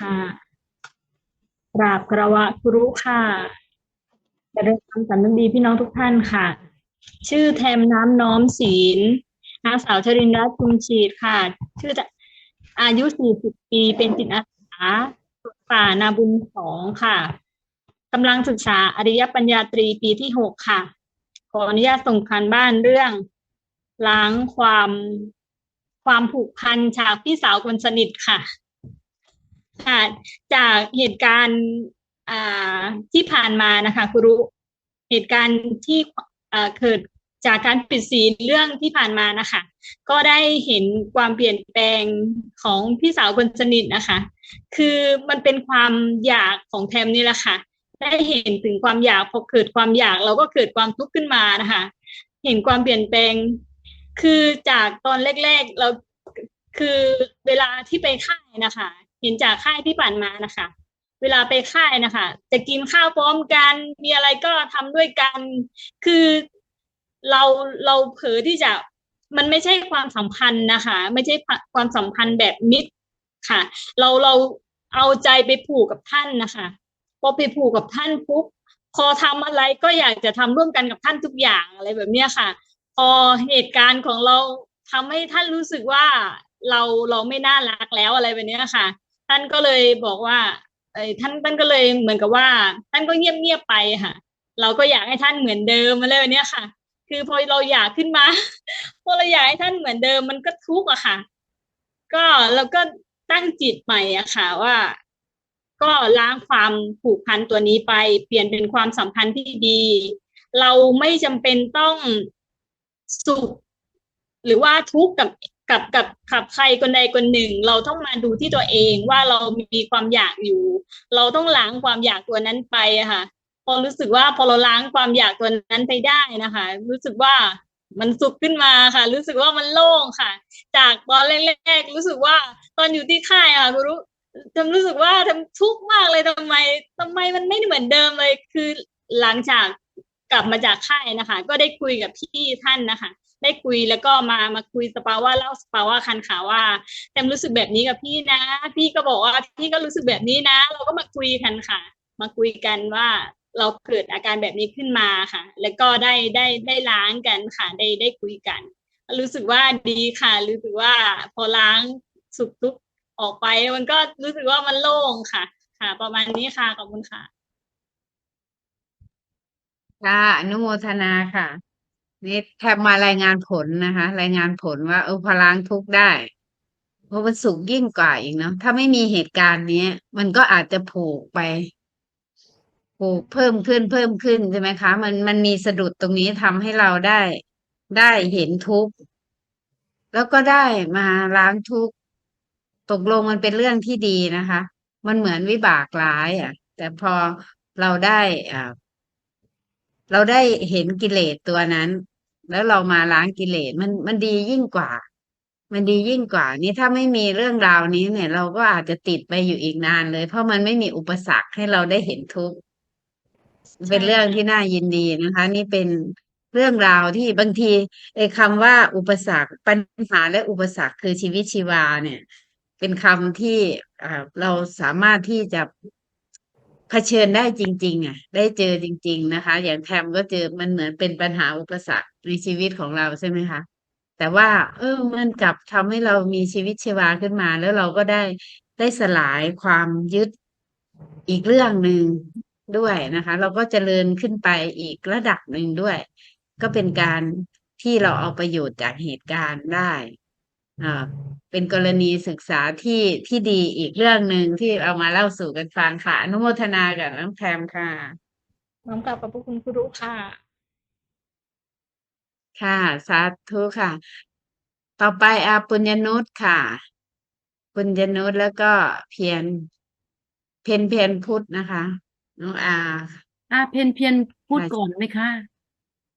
ค่ะกราบคารวะครูค่ะจะเริ่มคำสันดีพี่น้องทุกท่านค่ะ ชื่อแทมน้ำน้อมศีลนางสาวชรินรัตน์ชุมชีดค่ะ ชื่อจะอายุ 40 ปีเป็นจิตอาสาป่านาบุญสองค่ะกำลังศึกษาอริยปัญญาตรีปีที่6ค่ะ ขออนุญาตส่งคันบ้านเรื่อง ล้างความความผูกพันจากพี่สาวคนสนิทค่ะ ค่ะจากเหตุการณ์ที่ผ่านมานะคะครูรุเหตุการณ์ที่เกิดจากการปิดศีลเรื่องที่ผ่านมานะคะ ก็ได้เห็นความเปลี่ยนแปลงของพี่สาวคนสนิทนะคะ คือมันเป็นความอยากของแทมนี่แหละค่ะ ได้เห็นถึงความอยากพอเกิดความอยากเราก็เกิดความทุกข์ขึ้นมานะคะ เห็นความเปลี่ยนแปลง คือจากตอนแรกๆเราคือเวลาที่ไปค่ายนะคะ เห็นจากค่ายที่ผ่านมานะคะ เวลาไปค่ายนะคะ จะกินข้าวพร้อมกัน มีอะไรก็ทำด้วยกัน คือเราเราเผลอที่จะมันไม่ใช่ความสัมพันธ์นะคะ ไม่ใช่ความสัมพันธ์แบบมิตรค่ะ เราเราเอาใจไปผูกกับท่านนะคะพอไปผูกกับท่านปุ๊บพอทำอะไรก็อยากจะทำร่วมกันกับท่านทุกอย่างอะไรแบบเนี้ยค่ะ พอเหตุการณ์ของเราทำให้ท่านรู้สึกว่าเราเราไม่น่ารักแล้วอะไรแบบเนี้ยค่ะ ท่านก็เลยบอกว่าเออท่านท่านก็เลยเหมือนกับว่า ท่านก็เงียบเงียบไปค่ะ เราก็อยากให้ท่านเหมือนเดิมอะไรแบบเนี้ยค่ะ คือพอเราอยากขึ้นมาพอเราอยากให้ท่านเหมือนเดิมมันก็ทุกข์อะค่ะ ก็เราก็ตั้งจิตใหม่อะค่ะว่า ก็ล้างความผูกพันตัวนี้ไป เปลี่ยนเป็นความสัมพันธ์ที่ดี เราไม่จำเป็นต้องสุขหรือว่าทุกข์กับ กับกับกับใครคนใดคนหนึ่ง เราต้องมาดูที่ตัวเองว่าเรามีความอยากอยู่ เราต้องล้างความอยากตัวนั้นไปค่ะ พอรู้สึกว่าพอเราล้างความอยากตัวนั้นไปได้นะคะ รู้สึกว่ามันสุขขึ้นมาค่ะ รู้สึกว่ามันโล่งค่ะ จากตอนแรกๆรู้สึกว่าตอนอยู่ที่ค่ายค่ะคุณรู้ทำรู้สึกว่าทำทุกข์มากเลยทำไมทำไมมันไม่เหมือนเดิมเลยคือหลังจากกลับมาจากค่ายนะคะ ก็ได้คุยกับพี่ท่านนะคะ ได้คุยแล้วก็มามาคุยสปาว่าเล่าสปาว่าคันขาว่าแตมรู้สึกแบบนี้กับพี่นะ พี่ก็บอกว่าพี่ก็รู้สึกแบบนี้นะ เราก็มาคุยกันค่ะ มาคุยกันว่าเราเกิดอาการแบบนี้ขึ้นมาค่ะ แล้วก็ได้ได้ได้ล้างกันค่ะ ได้ได้คุยกัน รู้สึกว่าดีค่ะ รู้สึกว่าพอล้างสุขทุกออกไปมันก็รู้สึกว่ามันโล่งค่ะ ค่ะ ประมาณนี้ค่ะขอบคุณค่ะ ค่ะอนุโมทนาค่ะ นี่แทบมารายงานผลนะคะ รายงานผลว่า เออพล้างทุกได้ เพราะมันสุขยิ่งกว่าอีกเนาะถ้าไม่มีเหตุการณ์เนี้ยมันก็อาจจะผูกไปผูกเพิ่มขึ้นเพิ่มขึ้นใช่ไหมคะ มันมันมีสะดุดตรงนี้ทำให้เราได้ ได้เห็นทุกข์แล้วก็ได้มาล้างทุกข์ตกลงมันเป็นเรื่องที่ดีนะคะ มันเหมือนวิบากร้าย อะ แต่พอเราได้อ่าเราได้เห็นกิเลสตัวนั้น แล้วเรามาล้างกิเลสมันมันดียิ่งกว่า มันดียิ่งกว่า นี่ถ้าไม่มีเรื่องราวนี้เนี่ย เราก็อาจจะติดไปอยู่อีกนานเลย เพราะมันไม่มีอุปสรรคให้เราได้เห็นทุกข์เป็นเรื่องที่น่ายินดีนะคะ นี่เป็นเรื่องราวที่บางทีไอ้คำว่าอุปสรรคปัญหาและอุปสรรคคือชีวิตชีวาเนี่ย เป็นคำที่เราสามารถที่จะเผชิญได้จริง ๆ อะ ได้เจอจริง ๆ นะคะ อย่างแทมก็เจอมันเหมือนเป็นปัญหาอุปสรรค ในชีวิตของเราใช่ไหมคะแต่ว่า เออมันกลับทำให้เรามีชีวิตชีวาขึ้นมา แล้วเราก็ได้ได้สลายความยึดอีกเรื่องหนึ่งด้วยนะคะ เราก็เจริญขึ้นไปอีกระดับหนึ่งด้วย ก็เป็นการที่เราเอาประโยชน์จากเหตุการณ์ได้อ่าเป็นกรณีศึกษาที่ที่ดีอีกเรื่องหนึ่งที่เอามาเล่าสู่กันฟังค่ะอนุโมทนากับน้องแพมค่ะน้อมกราบขอบพระคุณครูค่ะ ค่ะ สาธุค่ะ ต่อไปอาปุญญนุชค่ะ ปุญญนุชแล้วก็เพียรเพนเพนพุทธนะคะ น้องอา อ่าเพนเพียนพูดค่ะก่อนไหมคะ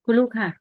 คุณลูกค่ะ